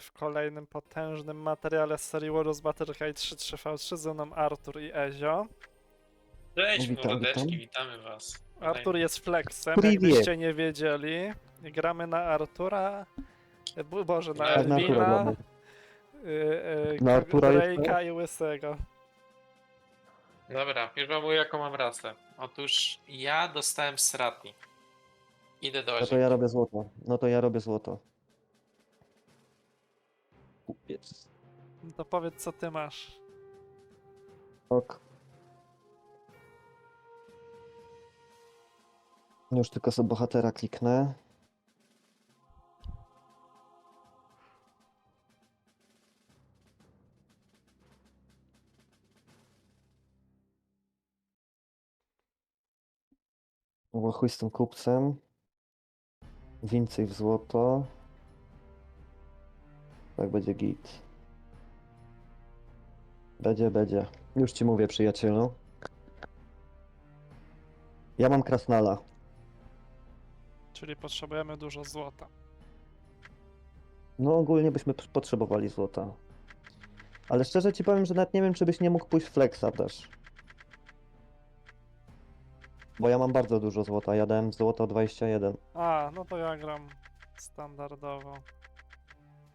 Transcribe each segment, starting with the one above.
W kolejnym potężnym materiale z serii Warriors Battle High 3-3v3 ze mną Artur i Ezio. Cześć, Witam, mordeczki, witam. witamy was. Artur jest flexem, Privet. jakbyście nie wiedzieli. Gramy na Artura, e, bu- Boże, na na Artura Elwina, gramy. y, y, Na Artura Drake'a i Łysego. Dobra, już wam mówię jaką mam rasę. Otóż ja dostałem sratni. Idę do No to ja robię złoto. No to ja robię złoto. Kupiec. No to powiedz co ty masz. Ok. Już tylko sobie bohatera kliknę. Bo chuj z tym kupcem. Więcej w złoto. Tak będzie git. Będzie, będzie. Już ci mówię, przyjacielu. Ja mam krasnala. Czyli potrzebujemy dużo złota. No ogólnie byśmy p- potrzebowali złota. Ale szczerze ci powiem, że nawet nie wiem, czy byś nie mógł pójść flexa też. Bo ja mam bardzo dużo złota, ja dałem złoto 21. A, no to ja gram standardowo.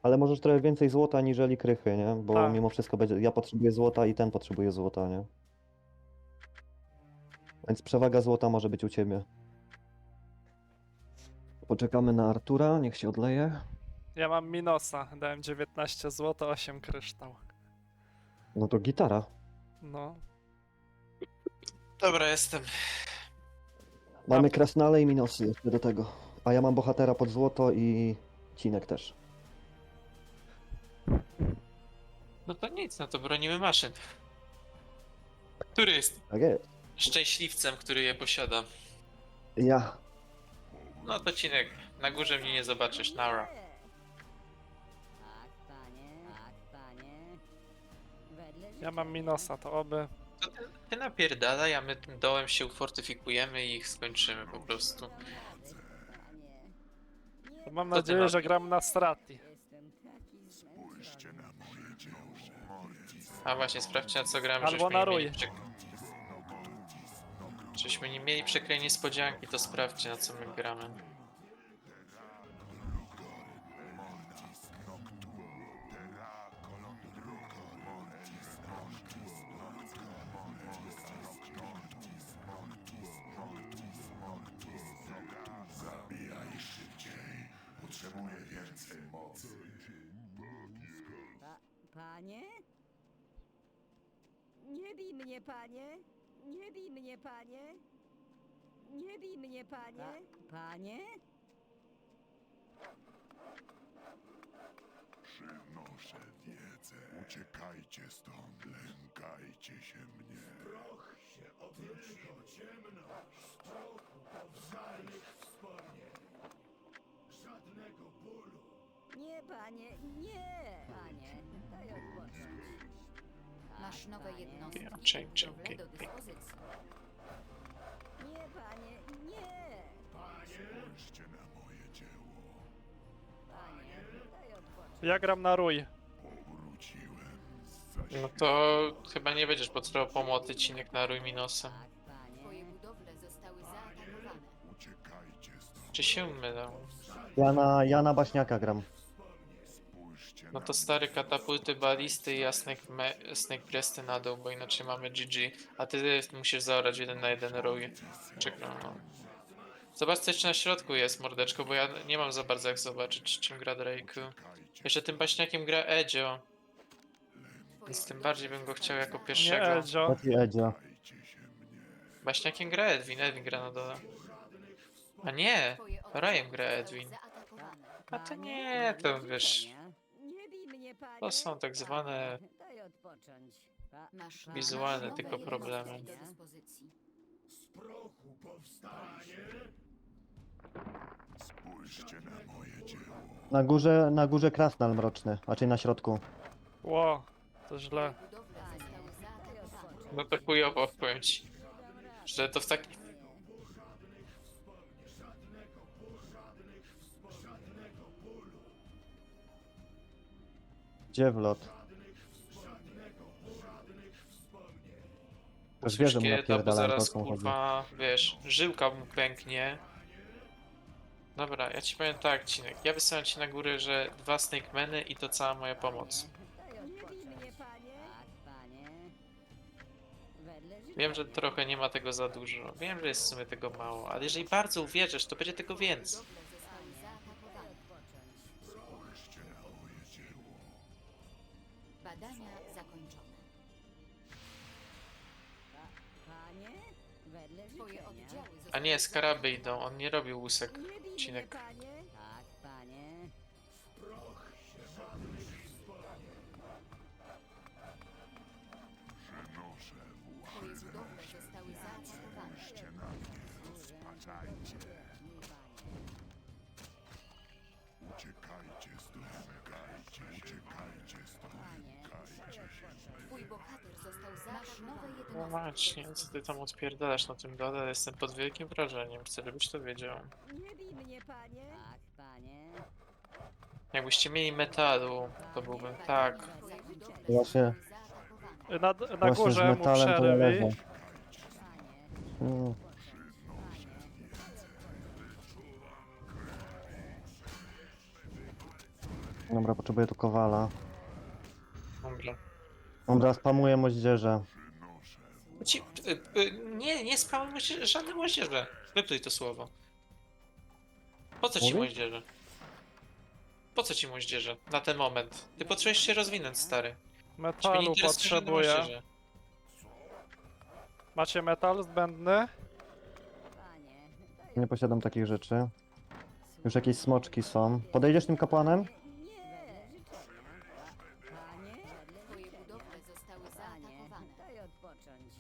Ale możesz trochę więcej złota niżeli krychy, nie? Bo Tak. mimo wszystko będzie, ja potrzebuję złota i ten potrzebuje złota, nie? Więc przewaga złota może być u ciebie. Poczekamy na Artura, niech się odleje. Ja mam Minosa, dałem 19 zł, 8 kryształ. No to gitara. No, Dobra, jestem. Mamy krasnale i minosy jeszcze do tego. A ja mam bohatera pod złoto i cinek też. No to nic, no to bronimy maszyn. Który jest Tak jest. szczęśliwcem, który je posiada? Ja. No to Cinek, na górze mnie nie zobaczysz, Nara. Tak, panie. Tak, panie. Wedle ja mam. Minosa, to oby. To ty, ty napierdalaj, a my tym dołem się ufortyfikujemy i ich skończymy po prostu. Mam nadzieję, na że gram na Strati. Jestem taki zmęczony. A właśnie, sprawdźcie na co gramy, Albo żeśmy na nie rój. mieli przek... Żeśmy nie mieli niespodzianki, to sprawdźcie na co my gramy. Panie. Nie bij mnie, panie. Nie bij mnie, panie. panie? Przynoszę wiedzę. Uciekajcie stąd, lękajcie się mnie. Proch się obrócił ciemność. Z prochu powstaje wspólnie. Żadnego bólu. Nie, panie, nie! Masz nowe panie. jednostki Ja, budowle do dyspozycji. Nie, panie, nie! Spójrzcie na moje dzieło. Panie, daj odpocząć. Ja gram na Rój. Powróciłem z No zaświatów. to chyba nie będziesz potrzebował pomocy Cinek na rój Minosem. Tak, panie. Twoje budowle zostały zaatakowane. Uciekajcie stąd. Czy się mylę? Ja na, ja na baśniaka gram. No to stary katapulty, balisty i ja Snake, Breasty na dół, bo inaczej mamy GG. A ty musisz zaorać jeden na jeden rój. Czekam, no. Zobacz co jeszcze na środku jest, mordeczko, bo ja nie mam za bardzo jak zobaczyć czym gra Drake. Jeszcze tym baśniakiem gra Edzio, więc tym bardziej bym go chciał jako Nie pierwszego. Chodź Edzio. Baśniakiem gra Edwin, Edwin gra na dole. A nie! Rajem gra Edwin. A to nie, to wiesz... To są tak zwane Panie, Daj odpocząć. Pa, Masz panie, Wizualne tylko problemy. do dyspozycji. Spójrzcie na moje dzieło. Na górze, na górze krasnal mroczny, raczej na środku. Ło, to źle. Budowle zostały zaatakowane. No to chujowo powiem ci. Że to w taki Gdzie wlot? Wie, że mu to, bo zaraz chodzi. kurwa, wiesz, żyłka mu pęknie. Dobra, ja ci powiem tak, Cinek. Ja wysyłam ci na górę, że dwa snakemeny i to cała moja pomoc. Mnie, panie. Tak, panie. Wedle Wiem, że trochę nie ma tego za dużo. Wiem, że jest w sumie tego mało, ale jeżeli bardzo uwierzysz, to będzie tego więcej. A nie, skaraby idą, on nie robił łusek. Nie właśnie, co ty tam odpierdalasz na tym dole? Jestem pod wielkim wrażeniem, chcę, żebyś to wiedział. Nie bij mnie, panie. Tak, panie. Jakbyście mieli metalu, to byłbym tak. Właśnie. Na, na Właśnie z górze mu metalem to ja przerwij. leżę. Panie. Mm. Panie. Dobra, potrzebuję tu kowala. Dobra. Dobra, spamuję moździerze. Ci, y, y, nie, nie spamuj moździerze, żadne moździerze. Wypluj to słowo. Po co ci moździerze? Po co ci moździerze na ten moment? Ty potrzebujesz się rozwinąć, stary. Ciebie nie Metalu żadne potrzebuję. Macie metal zbędny? Nie posiadam takich rzeczy. Już jakieś smoczki są. Podejdziesz tym kapłanem? Nie. Panie. Twoje budowle zostały Zaatakowane. daj odpocząć.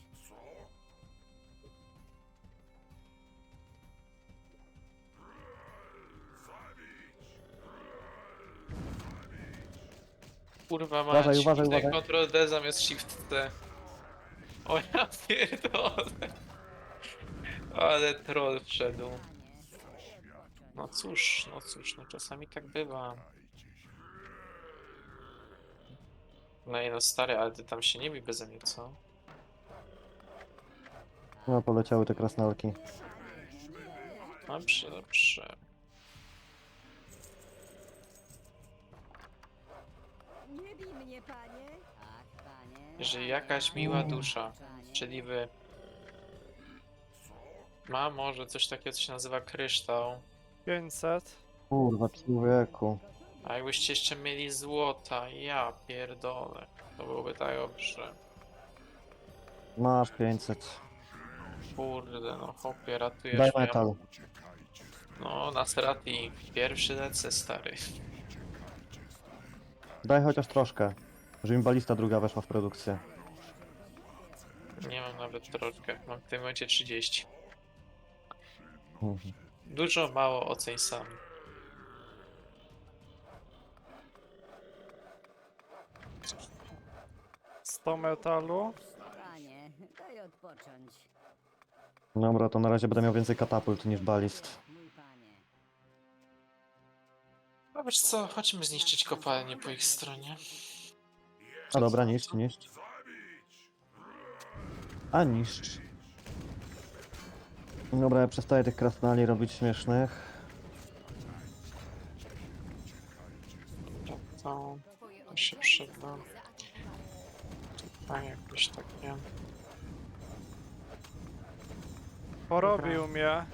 Kurwa mać, Uważaj, uważaj, tutaj uważaj. Ctrl D zamiast Shift D. O ja pierdolę. Ale troll wszedł. No cóż, no cóż, no czasami tak bywa. No i no stary, ale ty tam się nie bij beze mnie, co? No, poleciały te krasnolki. Dobrze, dobrze. Nie bij mnie, panie. Tak, panie. Jeżeli jakaś miła dusza, czyli wy, ma może coś takiego, co się nazywa kryształ, 500. Kurwa, człowieku. A jakbyście jeszcze mieli złota, ja pierdolę, to byłoby tak dobrze. Masz 500. Kurde, no hopie, ratujesz Daj mnie. metal. No, na Serati, pierwszy lecę, stary. Daj chociaż troszkę. Żeby mi balista druga weszła w produkcję. Nie mam nawet troszkę, mam w tym momencie 30. Mhm. Dużo, mało, oceń sam. Sto metalu. Panie, daj odpocząć. Dobra, to na razie będę miał więcej katapult niż balist. Mój panie. No wiesz co, chodźmy zniszczyć kopalnię po ich stronie. A dobra, niszcz, niszcz. A niszcz. Dobra, ja przestaję tych krasnali robić śmiesznych. To To się przyda. Zostały zaatakowane. tak takie... Porobił mnie.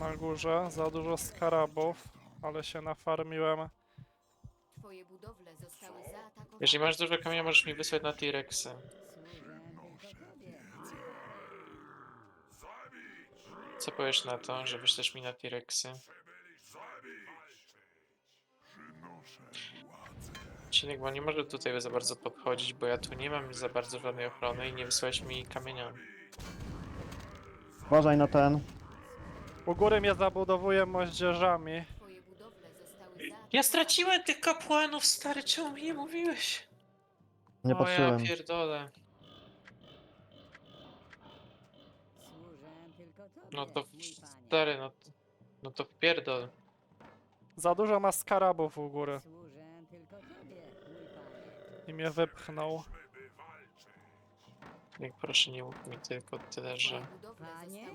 Na górze. Za dużo skarabów. Ale się nafarmiłem. Twoje budowle zostały zaatakowane. Jeżeli masz dużo kamienia, możesz mi wysłać na T-Rexy. Co powiesz na to, że wyślesz mi na T-Rexy? Cinek, bo nie może tutaj za bardzo podchodzić, bo ja tu nie mam za bardzo żadnej ochrony i nie wysłałeś mi kamieniami. Uważaj na ten. U góry mnie zabudowuje moździerzami. Twoje budowle zostały zaatakowane. Ja straciłem tych kapłanów, stary, czemu mi nie mówiłeś? Nie o ja patrzyłem. pierdolę. Służę tylko tobie, No to mój panie. stary, no, no to wpierdol. Za dużo ma skarabów u góry. Służę I mnie wypchnął. Jak proszę nie mów mi tylko tyle, że... Panie.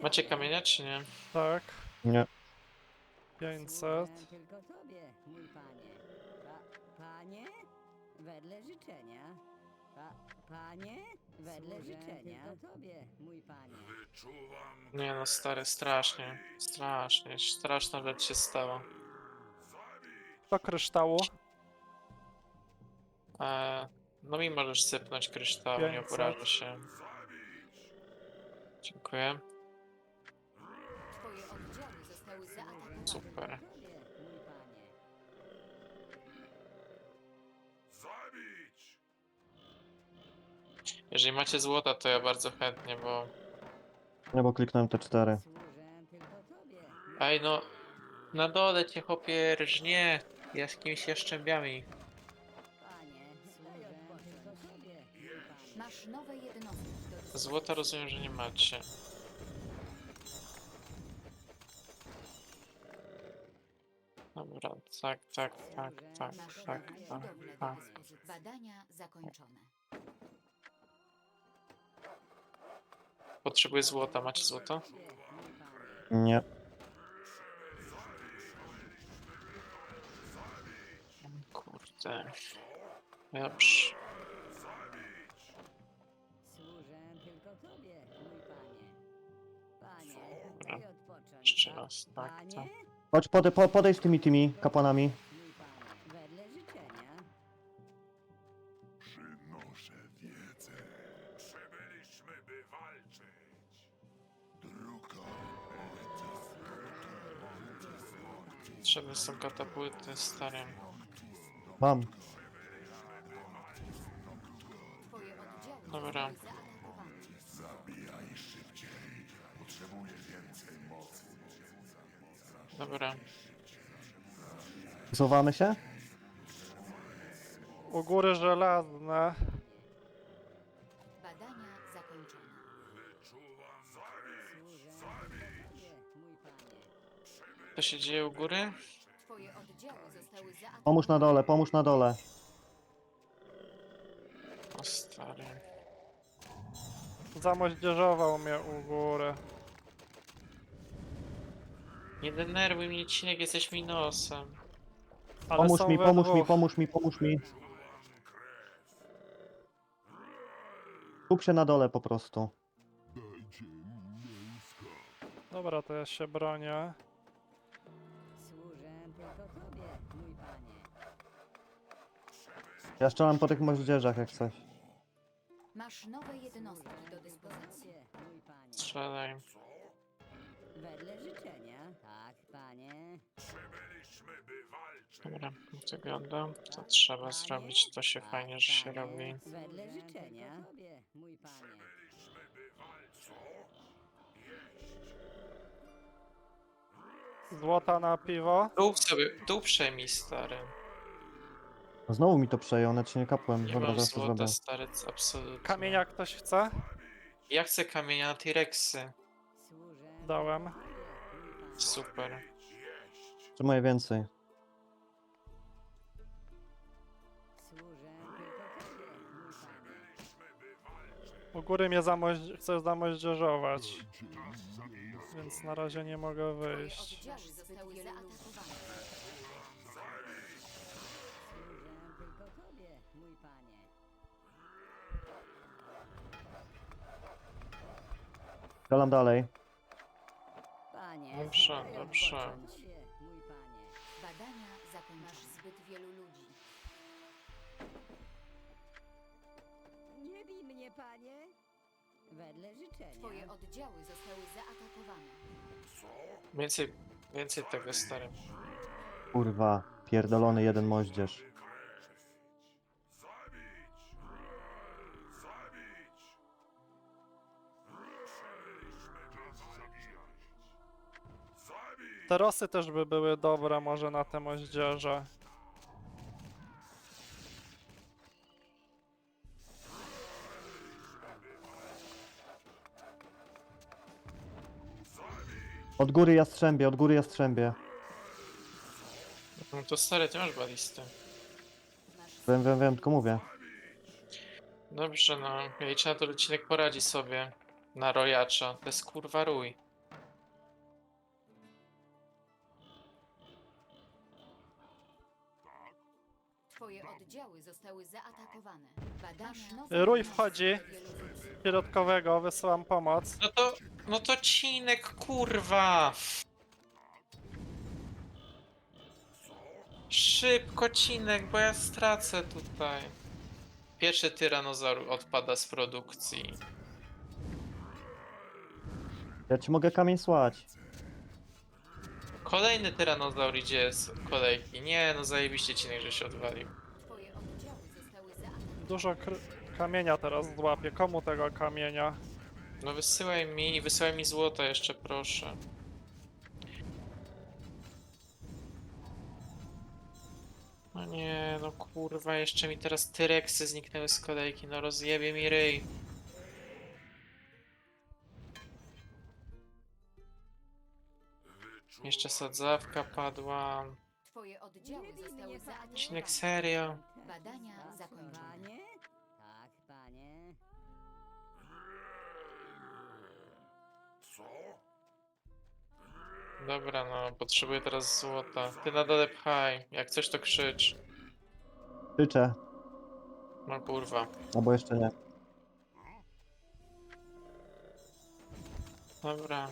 Macie kamienia czy nie? Tak, Nie. 500. Służę tylko tobie, mój panie. Pa, panie, wedle życzenia. Pa, panie, wedle życzenia. Tylko tobie, mój panie. Nie no stary, strasznie. Strasznie. Straszna rzecz się stała. Do kryształu. Eee, no mi możesz sypnąć kryształ, nie 500. obrażę się. Dziękuję. Twoje oddziały zostały zaatakowane. Super. Jeżeli macie złota, to ja bardzo chętnie, bo... Nie, bo kliknąłem te cztery. Ej no, na dole cię chopie rżnie jakimiś jaszczębiami. Panie, nowe jednostki do. Złota rozumiem, że nie macie. Dobra, tak, tak, tak, tak, Masz tak, tak, budowle do tak. dyspozycji. Badania zakończone. Potrzebuję złota, macie złoto? Nie. Kurde. Dobrze. Tak, Panie, tak. Chodź, pode, po, podejdź z tymi tymi kapłanami. wedle życzenia. Przynoszę wiedzę. Przybyliśmy, by walczyć. Druga. Potrzebne są katapulty, stare. Mam. Dobra. Dobra. Zsuwamy się? U góry żelazne. Badania zakończone. mój panie. Co się dzieje u góry? Twoje oddziały zostały zaatakowane. Pomóż na dole, pomóż na dole. O stary. Zamoździerzował mnie u góry. Nie denerwuj mnie, Cinek, jesteś mi nosem. Ale Pomóż są mi, we pomóż mi, dwóch. pomóż mi, pomóż mi. Kup się na dole po prostu. Dobra, to ja się bronię. Służę tylko tobie, mój panie. Ja strzelam po tych moździerzach jak coś. Masz nowe jednostki do dyspozycji. Mój panie. Strzelaj. Wedle życzenia. Tak, panie. Dobra, jak to wygląda? To trzeba zrobić, to się fajnie, że się robi. Wedle życzenia. Mój panie. Złota na piwo. Dół sobie, dół przejmij, stary. No Znowu mi to przejął, nawet się nie kapłem. Nie Dobra, mam zaraz to zrobię. złota, stary, c- absolutnie. Kamienia ktoś chce? Ja chcę kamienia na T-Rexy. Służę Dałem. Super. Potrzebuję więcej. U góry mnie zamoź... chce zamoździerzować. Więc na razie nie mogę wyjść. oddziały zostały zaatakowane. Służę tylko tobie, mój panie. Strzelam dalej. Dobrze, dobrze. odpocząć. Mój panie. Badania zakończone. Zbyt wielu ludzi. Nie bij mnie, panie. Wedle życzenia. Twoje oddziały zostały zaatakowane. Więcej, więcej tego, stary. Kurwa, pierdolony jeden moździerz. Te rosy też by były dobre może na te moździerze. Od góry jastrzębie, od góry jastrzębie. No to stary, ty masz balisty. Masz Wiem, wiem, wiem, tylko mówię. Dobrze, no. Ja liczę na to, że odcinek poradzi sobie na rojacza. To jest kurwa rój. Twoje oddziały zostały zaatakowane. Badania... Rój wchodzi. Środkowego, wysyłam pomoc. No to, no to cinek, kurwa! Szybko, cinek, bo ja stracę tutaj. Pierwszy tyranozaur odpada z produkcji. Ja ci mogę kamień słać. Kolejny tyranozaur idzie z kolejki. Nie, no zajebiście cinek, że się odwalił. Twoje oddziały zostały zaatakowane. Dużo kr- kamienia teraz złapię. Komu tego kamienia? No wysyłaj mi, wysyłaj mi złoto jeszcze, proszę. No nie, no kurwa, jeszcze mi teraz tyreksy zniknęły z kolejki, no rozjebie mi ryj. Jeszcze sadzawka padła. Twoje oddziały zostały zaatakowane. Cinek serio. Badania Tak, zakończone. Panie? Tak, panie. Co? Dobra, no, potrzebuję teraz złota. Ty na dole pchaj, jak coś to krzycz. Życzę. No kurwa. Albo jeszcze nie. Dobra,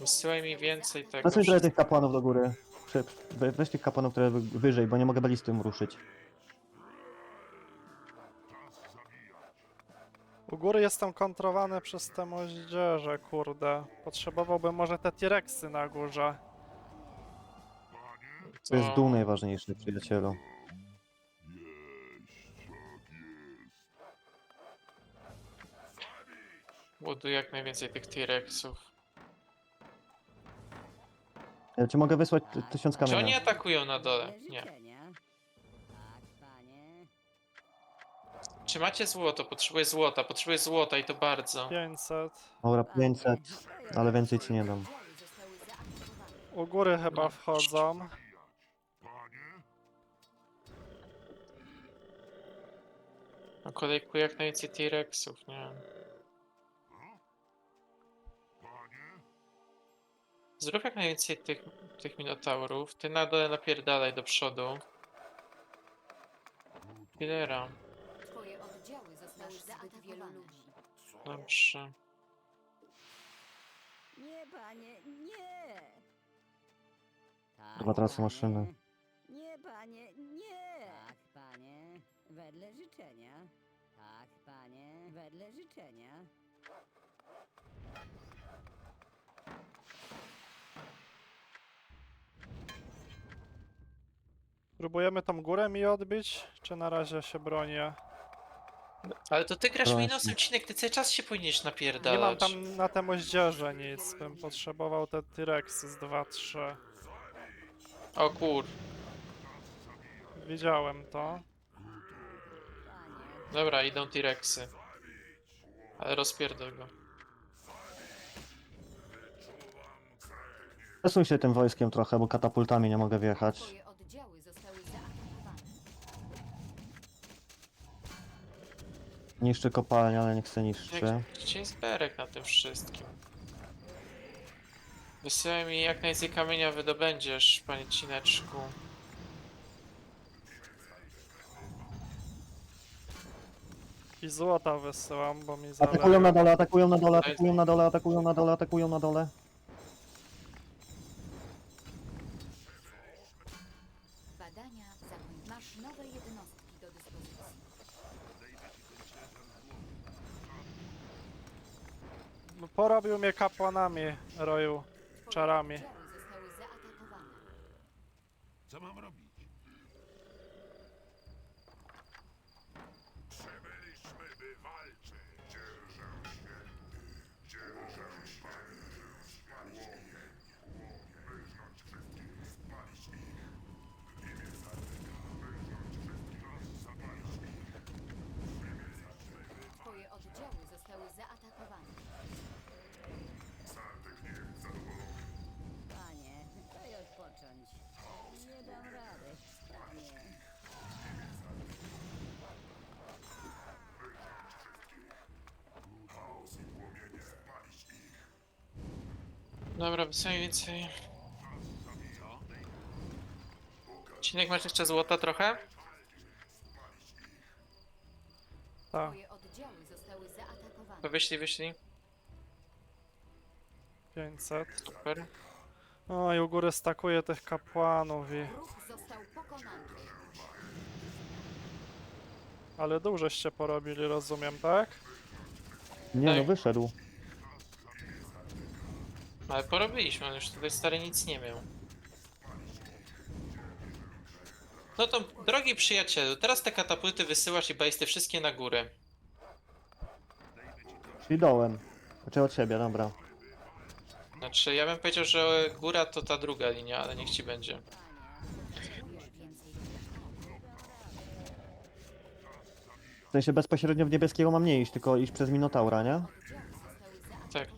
wysyłaj mi więcej tego. Przesuń trochę tych kapłanów do góry. We- weź tych kapłanów trochę wy- wyżej, bo nie mogę balistym ruszyć. U góry jestem kontrowany przez te moździerze, kurde. Potrzebowałbym może te T-Rexy na górze. To jest dół najważniejszy, przyjacielu. Buduj jak najwięcej tych T-Rexów. Ja ci mogę wysłać ty- tysiąc Czy oni kamienia. atakują na dole? Nie. życzenia. Tak, panie. Czy macie złoto? Potrzebuję złota, potrzebuję złota i to bardzo. 500. Dobra, 500, ale więcej ci nie dam. U góry chyba wchodzą. No kolejku jak najwięcej T-Rexów, nie? Zrób jak najwięcej tych, tych minotaurów. Ty na dole napierdalaj do przodu. Killera. Twoje oddziały zostały zaatakowane. Dobrze. Nie, panie, nie! Tak, Chyba tracę panie. maszynę. Nie, panie, nie! Tak, panie, wedle życzenia. Tak, panie, wedle życzenia. Próbujemy tą górę mi odbić, czy na razie się bronię? Ale to ty grasz Właśnie. minusem, Cinek, ty cały czas się powinieneś Nie mam napierdalać. tam na te moździerze nic, bym potrzebował te T-Rexy z 2-3. O kur... Widziałem to. Dobra, idą T-Rexy. Ale rozpierdol go. Przesuń się tym wojskiem trochę, bo katapultami nie mogę wjechać. Niszczy kopalnię, ale niech se Jak, niszczy. gdzie jest Berek na tym wszystkim? Wysyłaj mi jak najwięcej kamienia wydobędziesz, panie Cineczku. I złota wysyłam, bo mi Atakują na zależy. dole, atakują na dole, atakują na dole, atakują na dole, atakują na dole. Badania zakończone. Masz nowe jednostki do dyspozycji. Porobił mnie kapłanami, roju. Czarami. zostały zaatakowane. Co mam robić? Przybyliśmy, by walczyć. Dzierżę święty. Dzierżę święty. Spalić ogień. Wyżnąć wszystkich. Spalić ich. W imię Zadyka. Wyżnąć wszystkich. Zapalić ich. Twoje oddziały zostały zaatakowane. Zadyk niech zadowolony. panie, daj odpocząć. Nie dam rady, panie. Dobra, co mniej więcej. Cinek, masz jeszcze złota trochę? Tak. Twoje oddziały zostały zaatakowane. To wyślij, wyślij. 500. Super. O, i u góry stakuje tych kapłanów i... Ruch został pokonany. Ale dużeście porobili, rozumiem, tak? Nie no, Tak. wyszedł. Ale porobiliśmy, on już tutaj stary nic nie miał. No to, drogi przyjacielu, teraz te katapulty wysyłasz i bajsty wszystkie na górę. Czyli dołem. Znaczy od siebie, dobra. Znaczy, ja bym powiedział, że góra to ta druga linia, ale niech ci będzie. W sensie bezpośrednio w niebieskiego mam nie iść, tylko iść przez Minotaura, nie? Tak.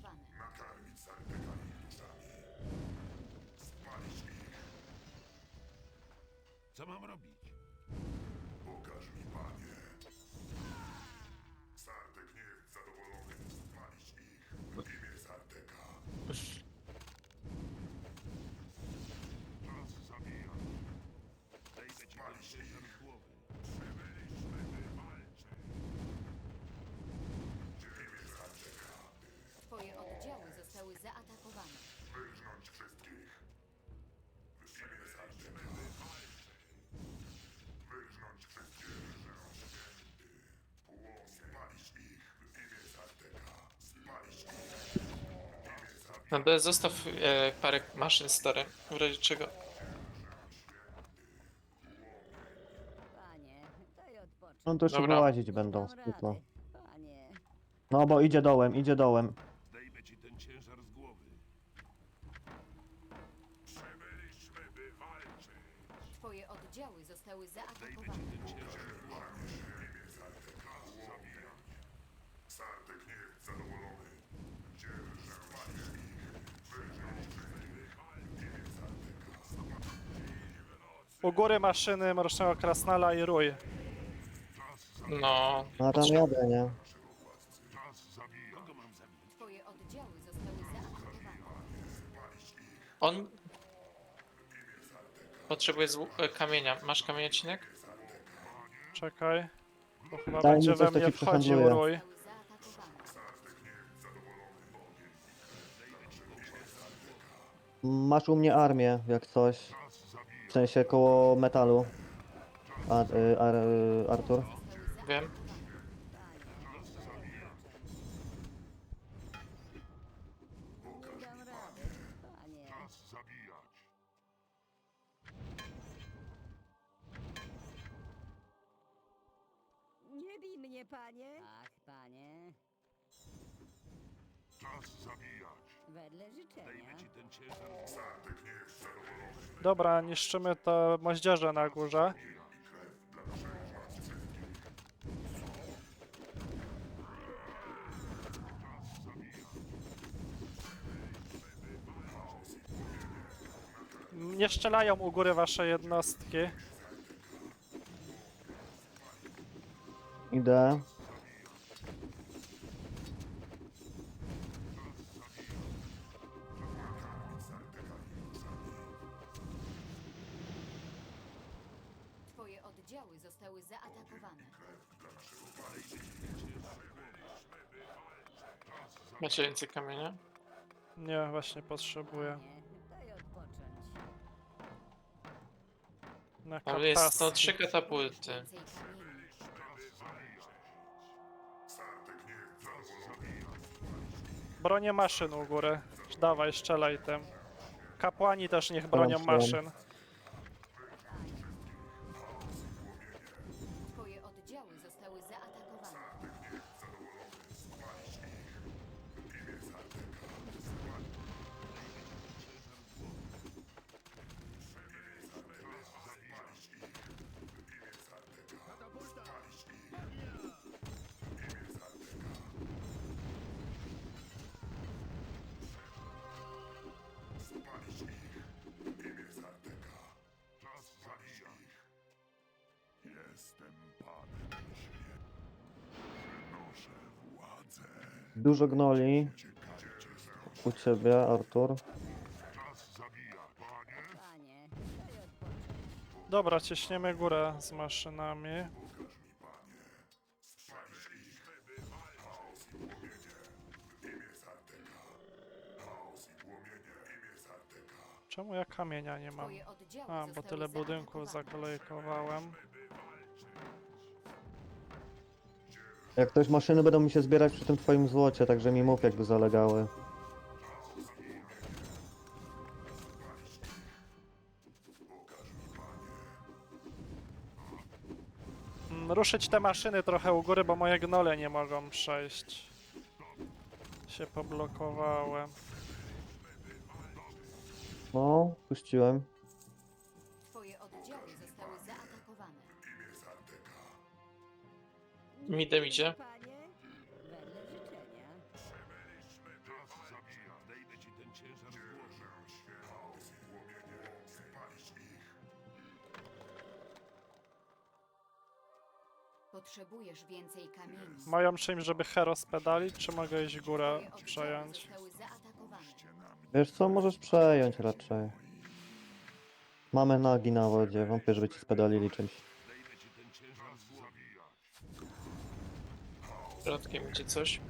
Co mam robić? Sarteka. No ale zostaw e, parę maszyn stare, w razie czego. Panie, daj odpocząć. No to jeszcze Dobra. wyłazić będą, Dam. Panie, No bo idzie dołem, idzie dołem. Zdejmę ci ten ciężar z głowy. Przybyliśmy, by walczyć. Twoje oddziały zostały zaatakowane. U góry maszyny Mrocznego Krasnala i Rój. No, No a tam jadę, nie? Czas zabija. Kogo mam zabić? Twoje oddziały zostały zaatakowane. on... Potrzebuje zł- e, kamienia. Masz kamienia, Cinek? Czekaj. Bo chyba Daj mi będzie coś, we to mnie ci wchodził przehandluję. Rój. Zostały zaatakowane. Masz u mnie armię, jak coś. W sensie koło metalu. Y, ar, y, Artur? Wiem. Dobra, niszczymy te moździerze na górze. Nie strzelają u góry wasze jednostki. Idę. Zostały zaatakowane. Macie więcej kamienia? Nie, właśnie potrzebuję. Panie, daj odpocząć. Na Ale jest no trzy katapulty. Więcej kamieni. Bronię maszyn u góry. Dawaj, strzelaj tym. Kapłani też niech bronią maszyn. Dużo gnoli. U ciebie, Artur. Dobra, ciśniemy górę z maszynami. Czemu ja kamienia nie mam? A, bo tyle budynków zakolejkowałem. Jak ktoś maszyny będą mi się zbierać przy tym twoim złocie, także mi mów jakby zalegały. Mm, Ruszyć te maszyny trochę u góry, bo moje gnole nie mogą przejść. Się poblokowałem. No, puściłem. Midem idzie. Potrzebujesz więcej kamieni. Mają czymś, żeby Heros pedalić, czy mogę iść górę Twoje oddziały przejąć? zostały zaatakowane. Wiesz co, możesz przejąć raczej. Mamy nagi na wodzie, wątpię, żeby ci spedalili czymś. Środkiem idzie coś.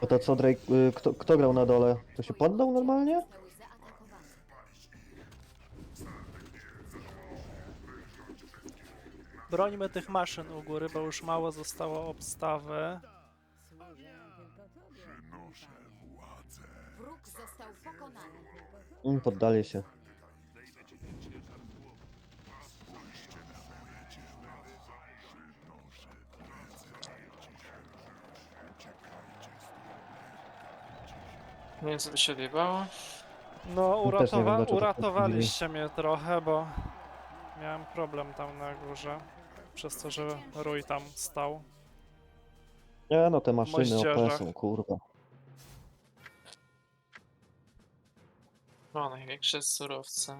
To to co, Drake, y, kto, kto grał na dole? To się poddał normalnie? Brońmy tych maszyn u góry, bo już mało zostało obstawy. Wróg został pokonany. Mm, poddali się. Nie wiem co tu się odjebało. No, No też nie wiem, uratowa dlaczego tak uratowaliście mnie trochę, bo miałem problem tam na górze. Przez to, że rój tam stał. Nie no, te maszyny Moździerze. OP są, kurwa. O, największe surowce.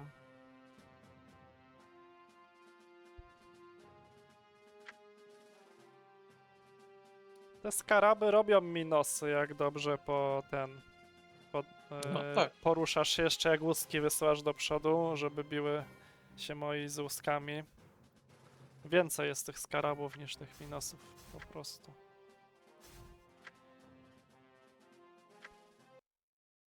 Te skaraby robią minusy, jak dobrze po ten. Po, e, No tak. Poruszasz się jeszcze, jak łuski wysyłasz do przodu, żeby biły się moi z łuskami. Więcej jest tych skarabów niż tych minusów, po prostu.